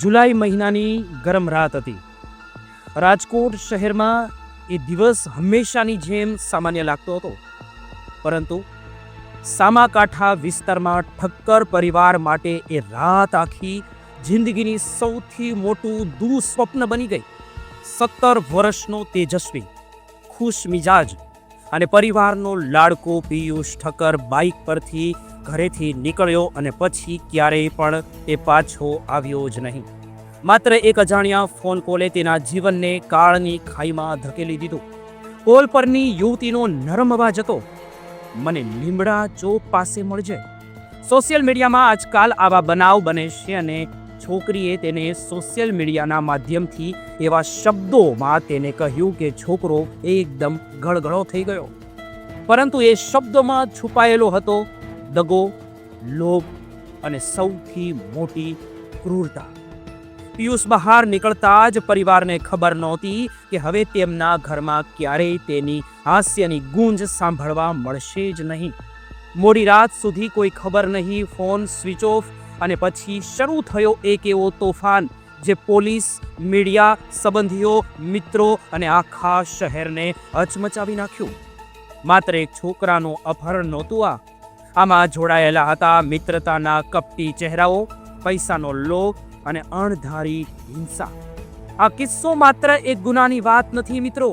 જુલાઈ મહિનાની ગરમ રાત હતી. રાજકોટ શહેરમાં એ દિવસ હંમેશાની જેમ સામાન્ય લાગતો હતો. પરંતુ સામાકાંઠા વિસ્તારમાં ઠક્કર પરિવાર માટે એ રાત આખી જિંદગીની સૌથી મોટું દુઃસ્વપ્ન બની ગઈ. સત્તર વર્ષનો તેજસ્વી ખુશ મિજાજ અને પરિવારનો લાડકો, પિયુષ ઠક્કર બાઇક પરથી ઘરેથી નીકળ્યો અને પછી ક્યારેય પણ એ પાછો આવ્યો જ નહીં. માત્ર એક અજાણ્યા ફોન કોલે તેના જીવનને કાળની ખાઈમાં ધકેલી દીધું. કોલ પરની યુવતીનો નરમ અવાજ હતો. મને લીમડા ચોક પાસે મળજે. સોશિયલ મીડિયામાં આજકાલ આવા બનાવ બને છે અને છોકરીએ તેને સોશિયલ મીડિયાના માધ્યમથી એવા શબ્દોમાં તેને કહ્યું કે છોકરો એકદમ ગળગળો થઈ ગયો. પરંતુ એ શબ્દોમાં છુપાયેલો હતો દગો, લોભ અને સૌથી મોટી ક્રૂરતા. પિયુષ બહાર નીકળતા જ પરિવારને ખબર નહોતી કે હવે તેમના ઘરમાં ક્યારેય તેની હાસ્યની ગુંજ સાંભળવા મળશે જ નહીં. મોડી રાત સુધી કોઈ ખબર નહીં, ફોન સ્વિચ ઓફ અને પછી શરૂ થયો એક એવો તોફાન જે પોલીસ, મીડિયા, સંબંધીઓ, મિત્રો અને આખા શહેરને હચમચાવી નાખ્યું. માત્ર એક છોકરાનું અપહરણ નહોતું આ. આમાં જોડાયેલા હતા મિત્રતાના કપટી ચહેરાઓ, પૈસાનો લોભ અને અણધારી હિંસા. આ કિસ્સો માત્ર એક ગુનાની વાત નથી મિત્રો,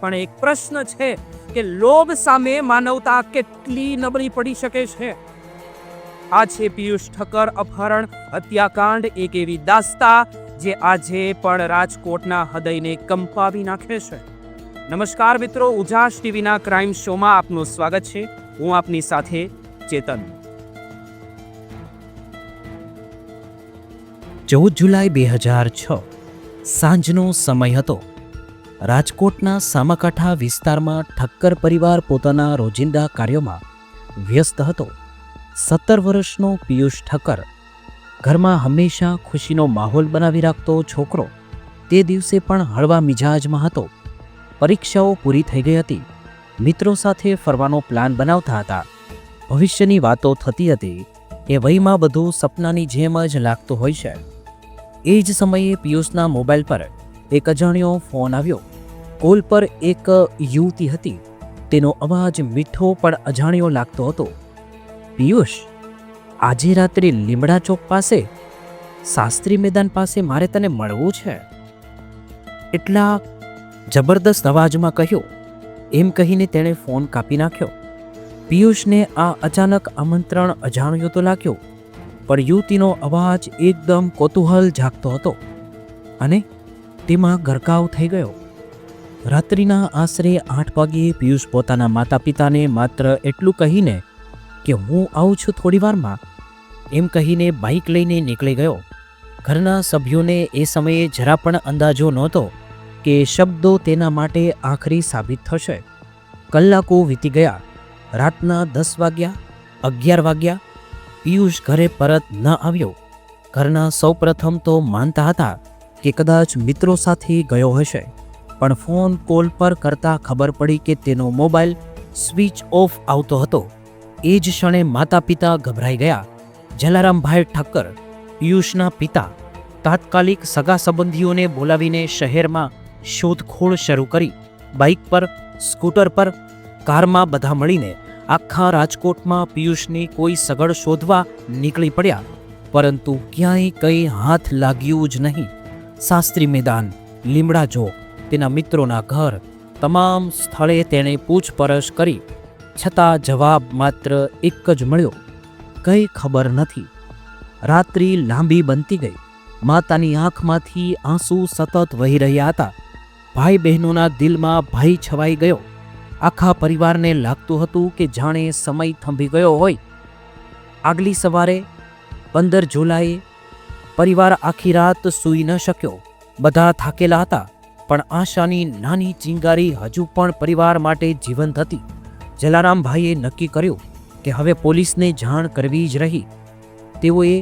પણ એક પ્રશ્ન છે કે લોભ સામે માનવતા કેટલી નબળી પડી શકે છે? આ છે પિયુષ ઠક્કર અપહરણ, હત્યાકાંડ, એક એવી દાસ્તા જે આજે પણ રાજકોટના હૃદયને કંપાવી નાખે છે. નમસ્કાર મિત્રો, ઉજાસ ટીવીના ક્રાઇમ શોમાં આપનું સ્વાગત છે. હું આપની સાથે ચેતન. ચૌદ જુલાઈ બે હજાર છ, સાંજનો સમય હતો. રાજકોટના સામાકાંઠા વિસ્તારમાં ઠક્કર પરિવાર પોતાના રોજિંદા કાર્યોમાં વ્યસ્ત હતો. સત્તર વર્ષનો પિયુષ ઠક્કર ઘરમાં હંમેશા ખુશીનો માહોલ બનાવી રાખતો છોકરો તે દિવસે પણ હળવા મિજાજમાં હતો. પરીક્ષાઓ પૂરી થઈ ગઈ હતી. મિત્રો સાથે ફરવાનો પ્લાન બનાવતા હતા. ભવિષ્યની વાતો થતી હતી, એ વયમાં બધું સપનાની જેમ જ લાગતું હોય છે. એ જ સમયે પિયુષના મોબાઈલ પર એક અજાણ્યો ફોન આવ્યો. કોલ પર એક યુવતી હતી. તેનો અવાજ મીઠો પણ અજાણ્યો લાગતો હતો. પિયુષ, આજે રાત્રે લીમડા ચોક પાસે, શાસ્ત્રી મેદાન પાસે મારે તને મળવું છે. એટલા જબરદસ્ત અવાજમાં કહ્યું. એમ કહીને તેણે ફોન કાપી નાખ્યો. પિયુષને આ અચાનક આમંત્રણ અજાણ્યો તો લાગ્યો, પણ યુવતીનો અવાજ એકદમ કોતૂહલ જાગતો હતો અને તેમાં ગરકાવ થઈ ગયો. રાત્રિના આશરે આઠ વાગ્યે પિયુષ પોતાના માતા પિતાને માત્ર એટલું કહીને કે હું આવું છું થોડી વારમાં, એમ કહીને બાઇક લઈને નીકળી ગયો. ઘરના સભ્યોને એ સમયે જરા પણ અંદાજો નહોતો કે શબ્દો તેના માટે આખરી સાબિત થશે. કલાકો વીતી ગયા રાતના દસ વાગ્યા, અગિયાર વાગ્યા, પિયુષ ઘરે પરત ન આવ્યો. ઘરના સૌપ્રથમ તો માનતા હતા કે કદાચ મિત્રો સાથે ગયો હશે, પણ ફોન કોલ પર કરતા ખબર પડી કે તેનો મોબાઈલ સ્વિચ ઓફ આવતો હતો. એ જ ક્ષણે માતા પિતા ગભરાઈ ગયા. જલારામભાઈ ઠક્કર, પિયુષના પિતા, તાત્કાલિક સગા સંબંધીઓને બોલાવીને શહેરમાં શોધખોળ શરૂ કરી. બાઇક પર, સ્કૂટર પર કારમાં બધા મળીને આખા રાજકોટમાં પિયુષની કોઈ સગડ શોધવા નીકળી પડ્યા. પરંતુ ક્યાંય કંઈ હાથ લાગ્યું જ નહીં. શાસ્ત્રી મેદાન, લીમડા જો, તેના મિત્રોના ઘર, તમામ સ્થળે તેણે પૂછપરછ કરી. છતાં જવાબ માત્ર એક જ મળ્યો. કંઈ ખબર નથી. રાત્રિ લાંબી બનતી ગઈ. માતાની આંખમાંથી આંસુ સતત વહી રહ્યા હતા. ભાઈ બહેનોના દિલમાં ભય છવાઈ ગયો. આખા પરિવારને લાગતું હતું કે જાણે સમય થંભી ગયો હોય. આગલી સવારે પંદર જુલાઈએ પરિવાર આખી રાત સૂઈ ન શક્યો. બધા થાકેલા હતા, પણ આશાની નાની ચિંગારી હજુ પણ પરિવાર માટે જીવંત હતી. જલારામભાઈએ નક્કી કર્યું કે હવે પોલીસને જાણ કરવી જ રહી. તેઓએ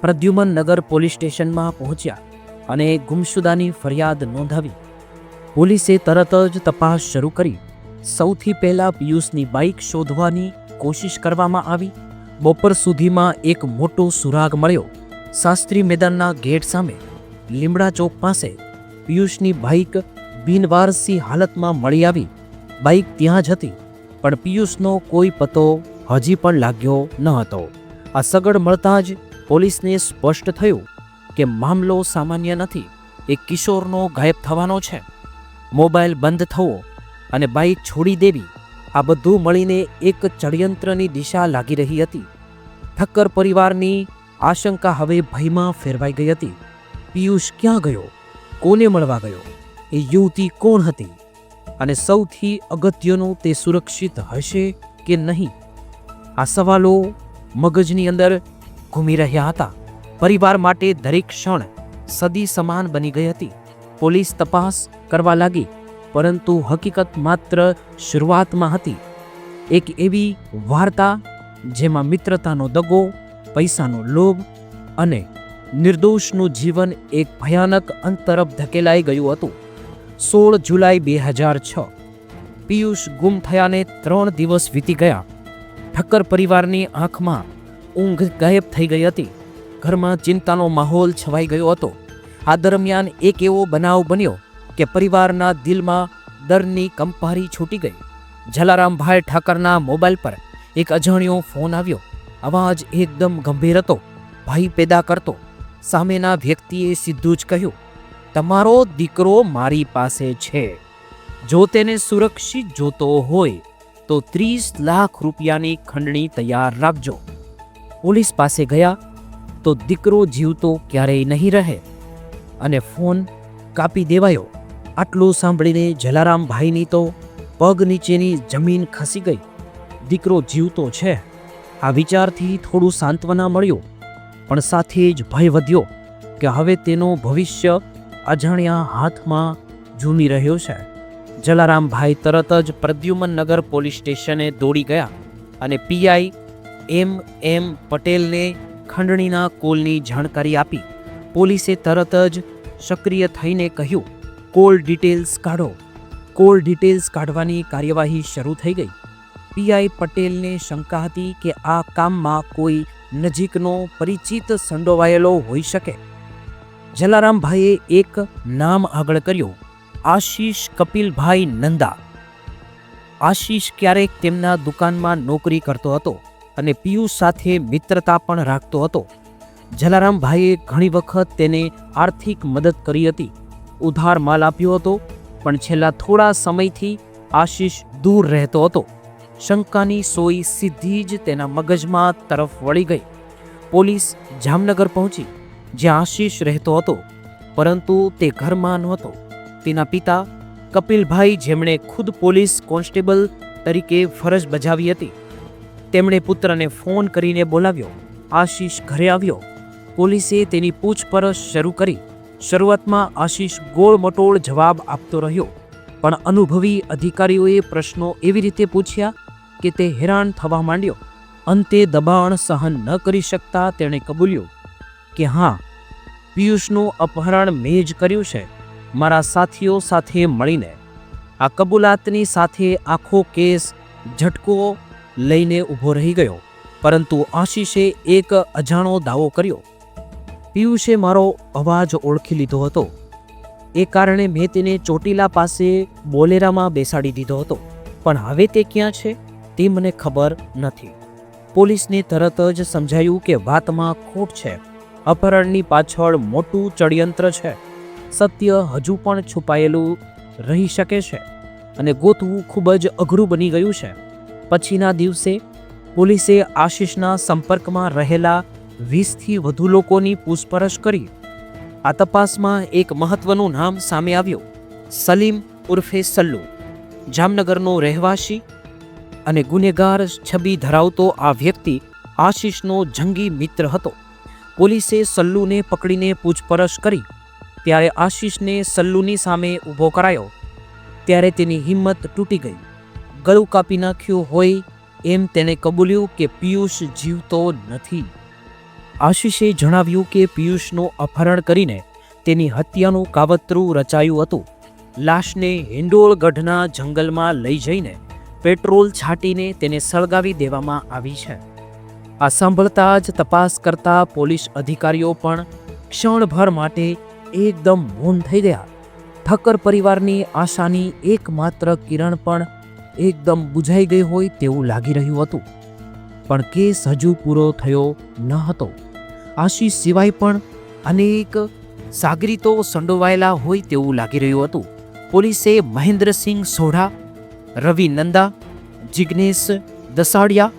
પ્રદ્યુમન નગર પોલીસ સ્ટેશનમાં પહોંચ્યા અને ગુમશુદાની ફરિયાદ નોંધાવી. પોલીસે તરત જ તપાસ શરૂ કરી. સૌથી પહેલાં પિયુષની બાઇક શોધવાની કોશિશ કરવામાં આવી. બપોર સુધીમાં એક મોટો સુરાગ મળ્યો. શાસ્ત્રી મેદાનના ગેટ સામે, લીમડા ચોક પાસે, પિયુષની બાઇક બિનવારસી હાલતમાં મળી આવી. બાઇક ત્યાં જ હતી, પણ પિયુષનો કોઈ પતો હજી પણ લાગ્યો ન હતો. આ સગડ મળતા જ પોલીસને સ્પષ્ટ થયું કે મામલો સામાન્ય નથી, એ કિશોરનો ગાયબ થવાનો છે. મોબાઈલ બંધ થવો અને બાઇક છોડી દેવી. આ બધું મળીને એક ચડયંત્રની દિશા લાગી રહી હતી. ઠક્કર પરિવારની આશંકા હવે ભયમાં ફેરવાઈ ગઈ હતી. પિયુષ ક્યાં ગયો? કોને મળવા ગયો? એ યુવતી કોણ હતી? અને સૌથી અગત્યનું તે સુરક્ષિત હશે કે નહીં? આ સવાલો મગજની અંદર ઘૂમી રહ્યા હતા. પરિવાર માટે દરેક ક્ષણ સદી સમાન બની ગઈ હતી. પોલીસ તપાસ કરવા લાગી. પરંતુ હકીકત માત્ર શરૂઆતમાં હતી. એક એવી વાર્તા જેમાં મિત્રતાનો દગો, પૈસાનો લોભ અને નિર્દોષનું જીવન એક ભયાનક અંત તરફ ધકેલાઈ ગયું હતું. સોળ જુલાઈ બે હજાર છ, પિયુષ ગુમ થયાને ત્રણ દિવસ વીતી ગયા. ઠક્કર પરિવારની આંખમાં ઊંઘ ગાયબ થઈ ગઈ હતી. ઘરમાં ચિંતાનો માહોલ છવાઈ ગયો હતો. આ દરમિયાન એક એવો બનાવ બન્યો કે પરિવારના દિલમાં દરની કંપારી છૂટી ગઈ. જલારામભાઈ ઠાકરના મોબાઈલ પર એક અજાણ્યો ફોન આવ્યો. અવાજ એકદમ ગંભીર હતો. ભય પેદા કરતો. સામેના વ્યક્તિએ સીધું જ કહ્યું, તમારો દીકરો મારી પાસે છે. જો તેને સુરક્ષિત જોતો હોય, તો ત્રીસ લાખ રૂપિયાની ખંડણી તૈયાર રાખજો. પોલીસ પાસે ગયા, તો દીકરો જીવતો ક્યારેય નહીં રહે. અને ફોન કાપી દેવાયો. આટલું સાંભળીને જલારામભાઈની તો પગ નીચેની જમીન ખસી ગઈ. દીકરો જીવતો છે. આ વિચારથી થોડું સાંત્વના મળ્યું. પણ સાથે જ ભય વધ્યો કે હવે તેનો ભવિષ્ય અજાણ્યા હાથમાં ઝૂમી રહ્યો છે. જલારામભાઈ તરત જ પ્રદ્યુમન નગર પોલીસ સ્ટેશને દોડી ગયા અને પીઆઈ એમ એમ પટેલને ખંડણીના કોલની જાણકારી આપી. પોલીસે તરત જ સક્રિય થઈને કહ્યું કોલ ડિટેલ્સ કાઢો. કોલ ડિટેલ્સ કાઢવાની કાર્યવાહી શરૂ થઈ ગઈ. પીઆઈ પટેલને શંકા હતી કે આ કામમાં કોઈ નજીકનો પરિચિત સંડોવાયેલો હોઈ શકે. જલારામભાઈએ એક નામ આગળ કર્યું, આશીષ કપિલભાઈ નંદા. આશીષ ક્યારેક તેમના દુકાનમાં નોકરી કરતો હતો અને પિયુષ સાથે મિત્રતા પણ રાખતો હતો. જલારામભાઈએ ઘણી વખત તેને આર્થિક મદદ કરી હતી. ઉધાર માલ આપ્યો હતો, પણ છેલ્લા થોડા સમયથી આશીષ દૂર રહેતો હતો. શંકાની સોય સીધી જ તેના મગજમાં તરફ વળી ગઈ. પોલીસ જામનગર પહોંચી, જ્યાં આશીષ રહેતો હતો, પરંતુ તે ઘરમાં નહોતો તેના પિતા કપિલભાઈ જેમણે ખુદ પોલીસ કોન્સ્ટેબલ તરીકે ફરજ બજાવી હતી, તેમણે પુત્રને ફોન કરીને બોલાવ્યો. આશીષ ઘરે આવ્યો. પોલીસે તેની પૂછપરછ શરૂ કરી. શરૂઆતમાં આશીષ ગોળમટોળ જવાબ આપતો રહ્યો, પણ અનુભવી અધિકારીઓએ પ્રશ્નો એવી રીતે પૂછ્યા કે તે હેરાન થવા માંડ્યો. અંતે દબાણ સહન ન કરી શકતા તેણે કબૂલ્યું કે હા, પિયુષનું અપહરણ મેં જ કર્યું છે, મારા સાથીઓ સાથે મળીને. આ કબૂલાતની સાથે આખો કેસ ઝટકો લઈને ઊભો રહી ગયો, પરંતુ આશીષે એક અજાણો દાવો કર્યો. પિયુષે મારો અવાજ ઓળખી લીધો હતો. એ કારણે મેં તેને ચોટીલા પાસે બોલેરામાં બેસાડી દીધો હતો. પણ હવે તે ક્યાં છે તે મને ખબર નથી. પોલીસને તરત જ સમજાયું કે વાતમાં ખોટ છે. અપહરણની પાછળ મોટું ચડયંત્ર છે. સત્ય હજુ પણ છુપાયેલું રહી શકે છે અને ગોતવું ખૂબ જ અઘરું બની ગયું છે. પછીના દિવસે પોલીસે આશીષના સંપર્કમાં રહેલા વીસથી વધુ લોકોની પૂછપરછ કરી. આ તપાસમાં એક મહત્વનું નામ સામે આવ્યું. સલીમ ઉર્ફે સલ્લુ. જામનગરનો રહેવાસી અને ગુનેગાર છબી ધરાવતો આ વ્યક્તિ આશીષનો જંગી મિત્ર હતો. પોલીસે સલ્લુને પકડીને પૂછપરછ કરી. ત્યારે આશીષને સલ્લુની સામે ઊભો કરાયો. ત્યારે તેની હિંમત તૂટી ગઈ. ગળું કાપી નાખ્યું હોય એમ તેણે કબૂલ્યું કે પિયુષ જીવતો નથી. આશીષે જણાવ્યું કે પિયુષનું અપહરણ કરીને તેની હત્યાનું કાવતરું રચાયું હતું. લાશને હિંડોળગઢના જંગલમાં લઈ જઈને પેટ્રોલ છાંટીને તેને સળગાવી દેવામાં આવી છે. આ સાંભળતા જ તપાસ કરતા પોલીસ અધિકારીઓ પણ ક્ષણભર માટે એકદમ મૌન થઈ ગયા. ઠક્કર પરિવારની આશાની એકમાત્ર કિરણ પણ એકદમ બુઝાઈ ગઈ હોય તેવું લાગી રહ્યું હતું. પણ કેસ હજુ પૂરો થયો ન હતો. આશીષ સિવાય પણ અનેક સાગરીતો સંડોવાયેલા હોય તેવું લાગી રહ્યું હતું. પોલીસે મહેન્દ્રસિંહ સોઢા, રવિ નંદા, જિગ્નેશ દસાડિયા,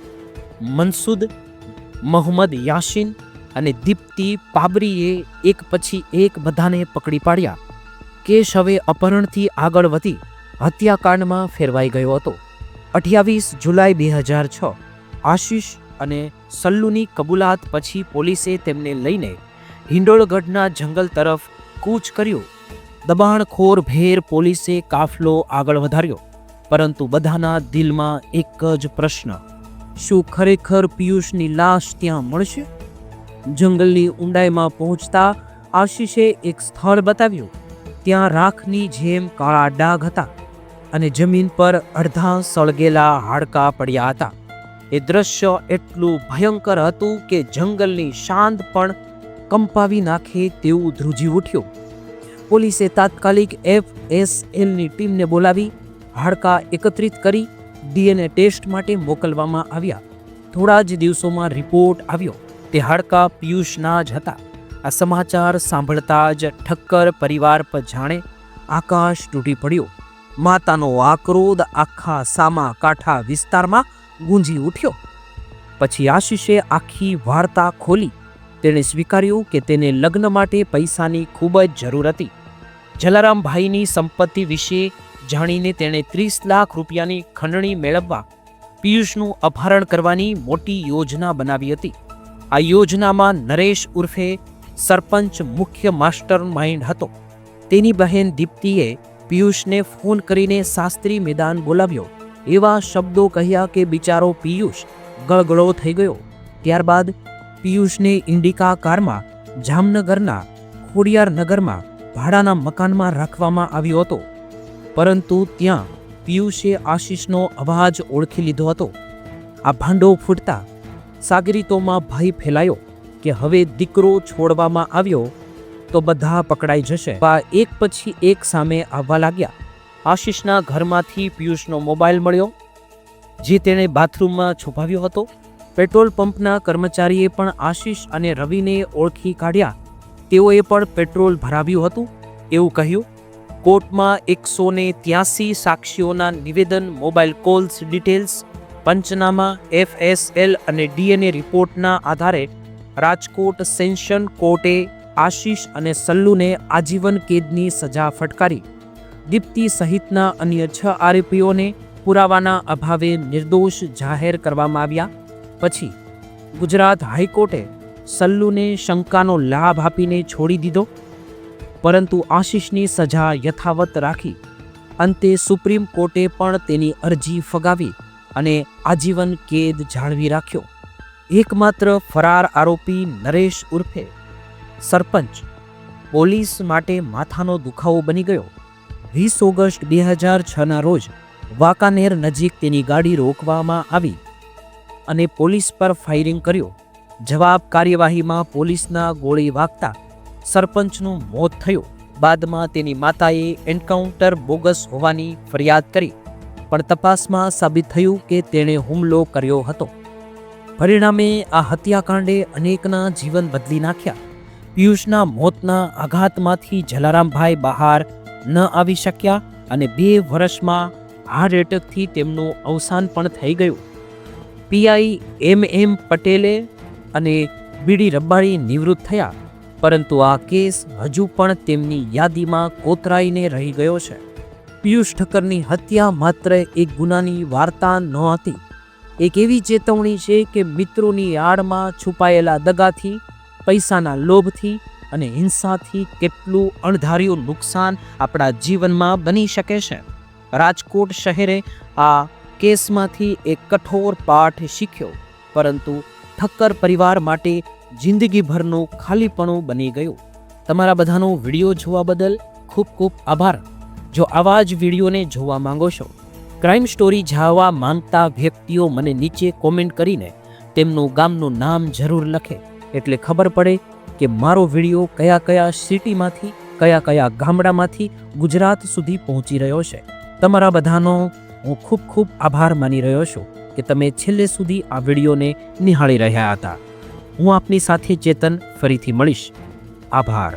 મનસુદ, મોહમ્મદ યાસીન અને દીપ્તિ પાબરીએ એક પછી એક બધાને પકડી પાડ્યા. કેશ હવે અપહરણથી આગળ વધી હત્યાકાંડમાં ફેરવાઈ ગયો હતો. અઠ્યાવીસ જુલાઈ બે હજાર છ, આશીષ અને સલ્લુની કબૂલાત પછી પોલીસે તેમને લઈને હિંડોળગઢના જંગલ તરફ કૂચ કર્યું. દબાણખોર ભેર પોલીસે કાફલો આગળ વધાર્યો, પરંતુ બધાના દિલમાં એક જ પ્રશ્ન, શું ખરેખર પિયુષની લાશ ત્યાં મળશે? જંગલની ઊંડાઈમાં પહોંચતા આશીષે એક સ્થળ બતાવ્યું, ત્યાં રાખની જેમ કાળા ડાઘ હતા અને જમીન પર અડધા સળગેલા હાડકાં પડ્યા હતા. એ દ્રશ્ય એટલું ભયંકર હતું કે જંગલની શાંત પણ કંપાવી નાખે તેવું ધ્રુજી ઉઠ્યું. પોલીસે તાત્કાલિક એફ એસ એલની ટીમને બોલાવી, હાડકાં એકત્રિત કરી, ડીએનએ ટેસ્ટ માટે મોકલવામાં આવ્યા. થોડા જ દિવસોમાં રિપોર્ટ આવ્યો. તે હાડકાં પિયુષના જ હતા. આ સમાચાર સાંભળતા જ ઠક્કર પરિવાર પર જાણે આકાશ તૂટી પડ્યો. માતાનો આક્રોધ આખા સામા કાંઠા વિસ્તારમાં ગુંજી ઉઠ્યો. પછી આશીષે આખી વાર્તા ખોલી. તેણે સ્વીકાર્યું કે તેને લગ્ન માટે પૈસાની ખૂબ જ જરૂર હતી. જલારામભાઈની સંપત્તિ વિશે જાણીને તેણે ત્રીસ લાખ રૂપિયાની ખંડણી મેળવવા પિયુષનું અપહરણ કરવાની મોટી યોજના બનાવી હતી. આ યોજનામાં નરેશ ઉર્ફે સરપંચ મુખ્ય માસ્ટર માઇન્ડ હતો. તેની બહેન દીપ્તિએ પિયુષને ફોન કરીને શાસ્ત્રી મેદાન બોલાવ્યો. એવા શબ્દો કહ્યા કે બિચારો પિયુષ ગળગળો થઈ ગયો. ત્યારબાદ પિયુષને ઇન્ડિકા કારમાં, જામનગરના ખોડિયાર નગરમાં, ભાડાના મકાનમાં રાખવામાં આવ્યો હતો. પરંતુ ત્યાં પિયુષે આશીષનો અવાજ ઓળખી લીધો હતો. આ ભાંડો ફૂટતા સાગરીતોમાં ભય ફેલાયો કે હવે દીકરો છોડવામાં આવ્યો તો બધા પકડાઈ જશે. એક પછી એક સામે આવવા લાગ્યા. આશીષના ઘરમાંથી પિયુષનો મોબાઈલ મળ્યો, જે તેણે બાથરૂમમાં છુપાવ્યો હતો. પેટ્રોલ પંપના કર્મચારીએ પણ આશીષ અને રવિને ઓળખી કાઢ્યા. તેઓએ પણ પેટ્રોલ ભરાવ્યું હતું. એવું કહ્યું, કોર્ટમાં એકસો ને ત્યાસી સાક્ષીઓના નિવેદન, મોબાઈલ કોલ્સ, ડિટેલ્સ, પંચનામા, એફએસએલ અને ડીએનએ રિપોર્ટના આધારે રાજકોટ સેન્શન કોર્ટે આશીષ અને સલ્લુને આજીવન કેદની સજા ફટકારી. દીપ્તિ સહિતના અન્ય છ આરોપીઓને પુરાવાના અભાવે નિર્દોષ જાહેર કરવામાં આવ્યા. પછી ગુજરાત હાઈકોર્ટે સલ્લુને શંકાનો લાભ આપીને છોડી દીધો. પરંતુ આશીષની સજા યથાવત રાખી અંતે સુપ્રીમ કોર્ટે પણ તેની અરજી ફગાવી અને આજીવન કેદ જાળવી રાખ્યો. એકમાત્ર ફરાર આરોપી નરેશ ઉર્ફે સરપંચ પોલીસ માટે માથાનો દુખાવો બની ગયો. વીસ ઓગસ્ટ બે હજાર છના રોજ વાંકાનેર નજીક તેની ગાડી રોકવામાં આવી અને પોલીસ પર ફાયરિંગ કર્યો. જવાબ કાર્યવાહીમાં પોલીસના ગોળી વાગતા સરપંચનું મોત થયું. બાદમાં તેની માતાએ એન્કાઉન્ટર બોગસ હોવાની ફરિયાદ કરી, પણ તપાસમાં સાબિત થયું કે તેણે હુમલો કર્યો હતો. પરિણામે આ હત્યાકાંડે અનેકના જીવન બદલી નાખ્યા. પિયુષના મોતના આઘાતમાંથી જલારામભાઈ બહાર ન આવી શક્યા અને બે વર્ષમાં હાર્ટ એટેકથી તેમનું અવસાન પણ થઈ ગયું. પીઆઈ એમ એમ પટેલે અને બીડી રબ્બાણી નિવૃત્ત થયા, પરંતુ આ કેસ હજુ પણ તેમની યાદીમાં કોતરાઈને રહી ગયો છે. પિયુષ ઠક્કરની હત્યા માત્ર એક ગુનાની વાર્તા નહોતી એક એવી ચેતવણી છે કે મિત્રોની આડમાં છુપાયેલા દગાથી, પૈસાના લોભથી અને હિંસાથી કેટલું અણધાર્યું નુકસાન આપણા જીવનમાં બની શકે છે. રાજકોટ શહેરે આ કેસમાંથી એક કઠોર પાઠ શીખ્યો, પરંતુ ઠક્કર પરિવાર માટે જિંદગીભરનું ખાલીપણું બની ગયું. તમારા બધાનો વીડિયો જોવા બદલ ખૂબ ખૂબ આભાર. જો આવા જ વિડીયોને જોવા માંગો છો, ક્રાઇમ સ્ટોરી જાવા માંગતા વ્યક્તિઓ મને નીચે કોમેન્ટ કરીને તેમનું ગામનું નામ જરૂર લખે, એટલે ખબર પડે કે મારો વીડિયો કયા કયા સિટીમાંથી, કયા કયા ગામડામાંથી ગુજરાત સુધી પહોંચી રહ્યો છે. તમારા બધાનો હું ખૂબ ખૂબ આભાર માની રહ્યો છું કે તમે છેલ્લે સુધી આ વિડીયોને નિહાળી રહ્યા હતા. હું આપની સાથે ચેતન ફરીથી મળીશ. આભાર.